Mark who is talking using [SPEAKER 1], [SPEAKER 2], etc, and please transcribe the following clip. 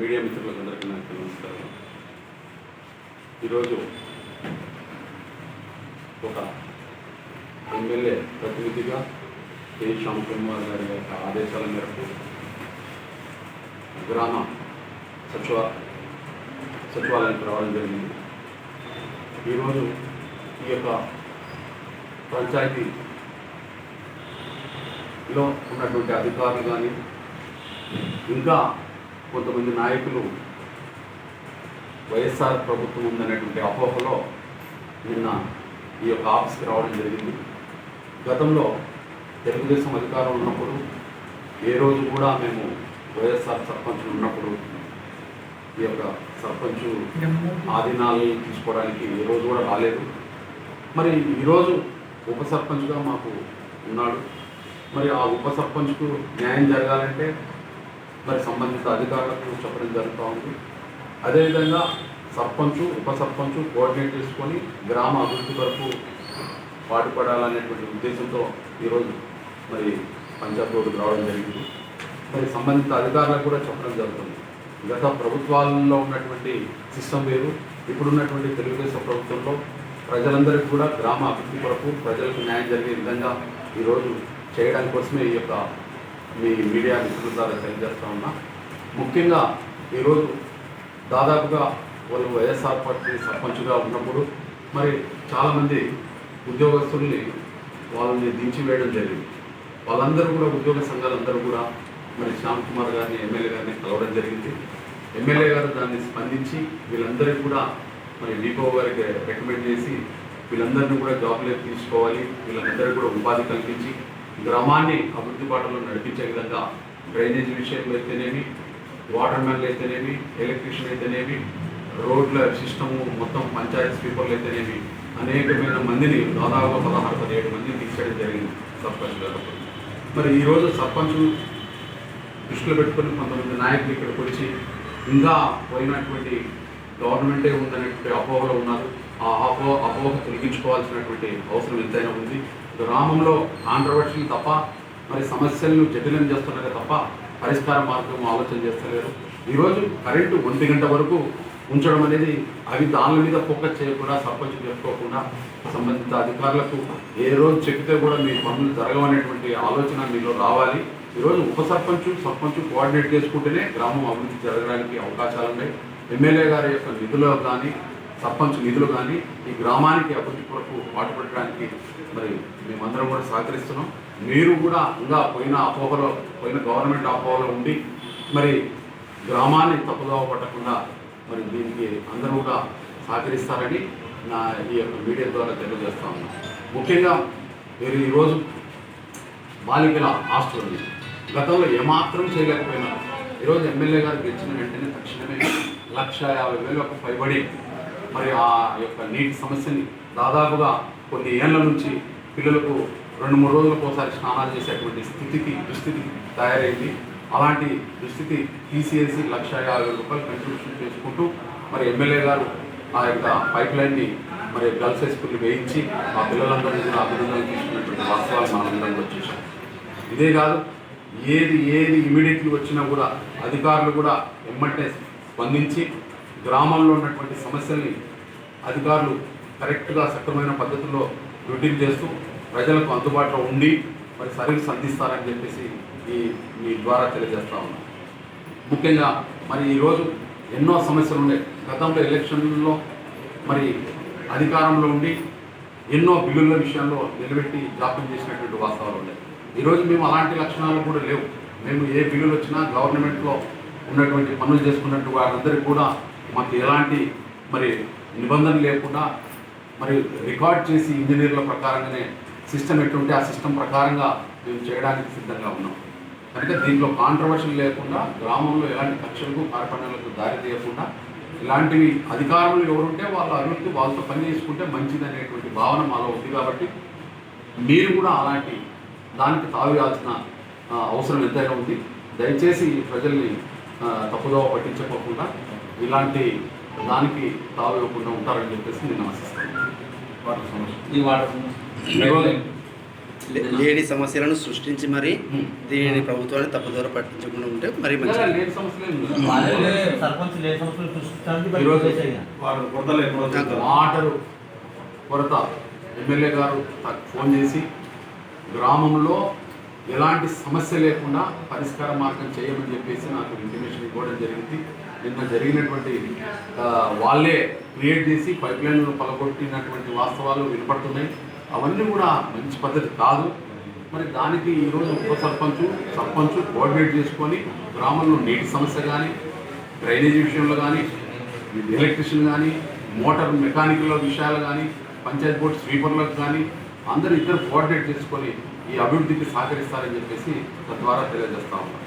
[SPEAKER 1] Media మిత్రులకు అందరికీ నాకు నమస్కారం. ఈరోజు ఒక ఎమ్మెల్యే ప్రతినిధిగా కె. శ్యామ్ కుమార్ గారి యొక్క ఆదేశాల మేరకు గ్రామ సచివ సచివాలయానికి రావడం జరిగింది. ఈరోజు ఈ యొక్క పంచాయతీలో ఉన్నటువంటి అధికారులు కానీ ఇంకా కొంతమంది నాయకులు వైఎస్ఆర్ ప్రభుత్వం ఉందనేటువంటి అపోహలో నిన్న ఈ యొక్క ఆఫీస్కి రావడం జరిగింది. గతంలో తెలుగుదేశం అధికారం ఉన్నప్పుడు ఏ రోజు కూడా మేము వైఎస్ఆర్ సర్పంచ్ ఉన్నప్పుడు ఈ యొక్క సర్పంచ్ ఆధీనాలు తీసుకోవడానికి ఏ రోజు కూడా రాలేదు. మరి ఈరోజు ఉప సర్పంచ్గా మాకు ఉన్నాడు. మరి ఆ ఉప సర్పంచ్కు న్యాయం జరగాలంటే మరి సంబంధిత అధికారులకు చెప్పడం జరుగుతూ ఉంది. అదేవిధంగా సర్పంచు ఉప సర్పంచు కోఆర్డినేట్ చేసుకొని గ్రామ అభివృద్ధి వరకు పాటుపడాలనేటువంటి ఉద్దేశంతో ఈరోజు మరి పంచాయత్ రోడ్డుకు రావడం జరిగింది. మరి సంబంధిత అధికారులకు కూడా చెప్పడం జరుగుతుంది. గత ప్రభుత్వాలలో ఉన్నటువంటి సిస్టమ్ వేరు ఇప్పుడున్నటువంటి తెలుగుదేశం ప్రభుత్వంలో ప్రజలందరికీ కూడా గ్రామ అభివృద్ధి కొరకు ప్రజలకు న్యాయం జరిగే విధంగా ఈరోజు చేయడానికి కోసమే ఈ యొక్క మీ మీడియా మిత్రుల ద్వారా తెలియజేస్తా ఉన్నా. ముఖ్యంగా ఈరోజు దాదాపుగా వాళ్ళు వైఎస్ఆర్ పార్టీ సర్పంచ్గా ఉన్నప్పుడు మరి చాలామంది ఉద్యోగస్తుల్ని వాళ్ళని దించివేయడం జరిగింది. వాళ్ళందరూ కూడా ఉద్యోగ సంఘాలందరూ కూడా మరి శ్యామ్ కుమార్ గారిని ఎమ్మెల్యే గారిని కలవడం జరిగింది. ఎమ్మెల్యే గారు దాన్ని స్పందించి వీళ్ళందరికీ కూడా మరి డిపో గారికి రికమెండ్ చేసి వీళ్ళందరినీ కూడా జాబ్లోకి తీసుకోవాలి. వీళ్ళందరికీ కూడా ఉపాధి కల్పించి గ్రామాన్ని అభివృద్ధి పాటలో నడిపించే విధంగా డ్రైనేజ్ విషయంలో అయితేనేమి వాటర్ మ్యాన్లు అయితేనేమి ఎలక్ట్రీషియన్ అయితేనేమి రోడ్ల సిస్టము మొత్తం పంచాయత్ స్వీపర్లు అయితేనేమి అనేకమైన మందిని దాదాపుగా పదహారు పదిహేడు మందిని తీసేయడం జరిగింది సర్పంచ్ గారు. మరి ఈరోజు సర్పంచ్ దృష్టిలో పెట్టుకుని కొంతమంది నాయకులు ఇక్కడికి వచ్చి ఇంకా పోయినటువంటి గవర్నమెంటే ఉందనేటువంటి అపోహలో ఉన్నారు. ఆ అపో అపోహ తొలగించుకోవాల్సినటువంటి అవసరం ఎంతైనా ఉంది. గ్రామంలో కాంట్రవర్షియల్ తప్ప మరి సమస్యలను జటిలం చేస్తున్నారు తప్ప పరిష్కార మార్గం ఆలోచన చేస్తలేరు. ఈరోజు కరెంటు ఒంటి గంట వరకు ఉంచడం అనేది అవి దాని మీద ఫోకస్ చేయకుండా సర్పంచ్ చెప్పుకోకుండా సంబంధిత అధికారులకు ఏ రోజు చెప్తే కూడా మీ పనులు జరగవనేటువంటి ఆలోచన మీలో రావాలి. ఈరోజు ఉప సర్పంచ్ సర్పంచ్ కోఆర్డినేట్ చేసుకుంటేనే గ్రామం అభివృద్ధి జరగడానికి అవకాశాలు ఉన్నాయి ఎమ్మెల్యే గారి యొక్క నిధులు కానీ సర్పంచ్ నిధులు కానీ ఈ గ్రామానికి అభివృద్ధి కొరకు పాటుపడడానికి మరి మేమందరం కూడా సహకరిస్తున్నాం. మీరు కూడా ఇంకా పోయిన అపోహలో పోయిన గవర్నమెంట్ అపోహలో ఉండి మరి గ్రామాన్ని తప్పుదోవ పట్టకుండా మరి దీనికి అందరూ కూడా సహకరిస్తారని నా ఈ యొక్క మీడియా ద్వారా తెలియజేస్తా ఉన్నాను ముఖ్యంగా మీరు ఈరోజు బాలికల హాస్టల్ ఉంది గతంలో ఏమాత్రం చేయలేకపోయినారు. ఈరోజు ఎమ్మెల్యే గారు గెలిచిన వెంటనే తక్షణమే లక్ష యాభై వేలకు పైబడి మరి ఆ యొక్క నీటి సమస్యని దాదాపుగా కొన్ని ఏళ్ళ నుంచి పిల్లలకు రెండు మూడు రోజులకు ఒకసారి స్నానాలు చేసేటువంటి స్థితికి దుస్థితికి తయారైంది. అలాంటి దుస్థితి తీసేసి లక్ష యాభై రూపాయలు కంట్రిబ్యూషన్ చేసుకుంటూ మరి ఎమ్మెల్యే గారు ఆ యొక్క పైప్ లైన్ని మరి గర్ల్స్ హై స్కూల్ వేయించి ఆ పిల్లలందరినీ కూడా అభినందనలు తీసుకున్నటువంటి వాస్తవాలు మనందరం కూడా చూసాం ఇదే కాదు ఏది ఏది ఇమీడియట్లీ వచ్చినా కూడా అధికారులు కూడా ఎమ్మటే స్పందించి గ్రామంలో ఉన్నటువంటి సమస్యల్ని అధికారులు కరెక్ట్గా సక్రమైన పద్ధతిలో డ్యూటీలు చేస్తూ ప్రజలకు అందుబాటులో ఉండి మరి సర్వీస్ అందిస్తారని చెప్పేసి ఈ మీ ద్వారా తెలియజేస్తా ఉన్నాం. ముఖ్యంగా మరి ఈరోజు ఎన్నో సమస్యలు ఉన్నాయి. గతంలో ఎలక్షన్లో మరి అధికారంలో ఉండి ఎన్నో బిల్లుల విషయంలో నిలబెట్టి జాప్యం చేసినటువంటి వాస్తవాలు ఉన్నాయి. ఈరోజు మేము అలాంటి లక్షణాలు కూడా లేవు. మేము ఏ బిల్లులు వచ్చినా గవర్నమెంట్లో ఉన్నటువంటి పనులు చేసుకున్నట్టు వారందరికీ కూడా మాకు ఎలాంటి మరి నిబంధన లేకుండా మరి రికార్డ్ చేసి ఇంజనీర్ల ప్రకారంగానే సిస్టమ్ ఎట్టుంటే ఆ సిస్టమ్ ప్రకారంగా మేము చేయడానికి సిద్ధంగా ఉన్నాం. కనుక దీంట్లో కాంట్రవర్షన్ లేకుండా గ్రామంలో ఎలాంటి కక్షలకు కార్పణలకు దారి తీయకుండా ఇలాంటివి అధికారులు ఎవరుంటే వాళ్ళ అభివృద్ధి వాళ్ళతో పని చేసుకుంటే మంచిదనేటువంటి భావన మాలో ఉంది కాబట్టి మీరు కూడా అలాంటి దానికి తావేయాల్సిన అవసరం ఎంతైనా ఉంది. దయచేసి ప్రజల్ని తప్పుదోవ పట్టించకోకుండా ఇలాంటి దానికి తావివ్వకుండా ఉంటారని చెప్పేసి నేను ఆశిస్తాను
[SPEAKER 2] లేని సమస్యలను సృష్టించి మరి. దీనిని ప్రభుత్వాన్ని తప్పుదోర పట్టించకుండా ఉంటే మరి
[SPEAKER 1] వాటరు కొరత. ఎమ్మెల్యే గారు ఫోన్ చేసి గ్రామంలో ఎలాంటి సమస్య లేకుండా పరిష్కార మార్గం చేయమని చెప్పేసి నాకు ఇంటిమేషన్ ఇవ్వడం జరిగింది. నిన్న జరిగినటువంటి వాళ్ళే క్రియేట్ చేసి పైప్ లైన్లు పలగొట్టినటువంటి వాస్తవాలు వినపడుతున్నాయి. అవన్నీ కూడా మంచి పద్ధతి కాదు. మరి దానికి ఈరోజు ఉప సర్పంచ్ సర్పంచ్ కోఆర్డినేట్ చేసుకొని గ్రామంలో నీటి సమస్య కానీ డ్రైనేజీ విషయంలో కానీ ఎలక్ట్రిషియన్ కానీ మోటార్ మెకానికల్ విషయాలు కానీ పంచాయత్ బోర్డు స్వీపర్లకు కానీ అందరూ ఇద్దరు కోఆర్డినేట్ చేసుకొని ఈ అభివృద్ధికి సహకరిస్తారని చెప్పేసి తద్వారా తెలియజేస్తా ఉన్నాం.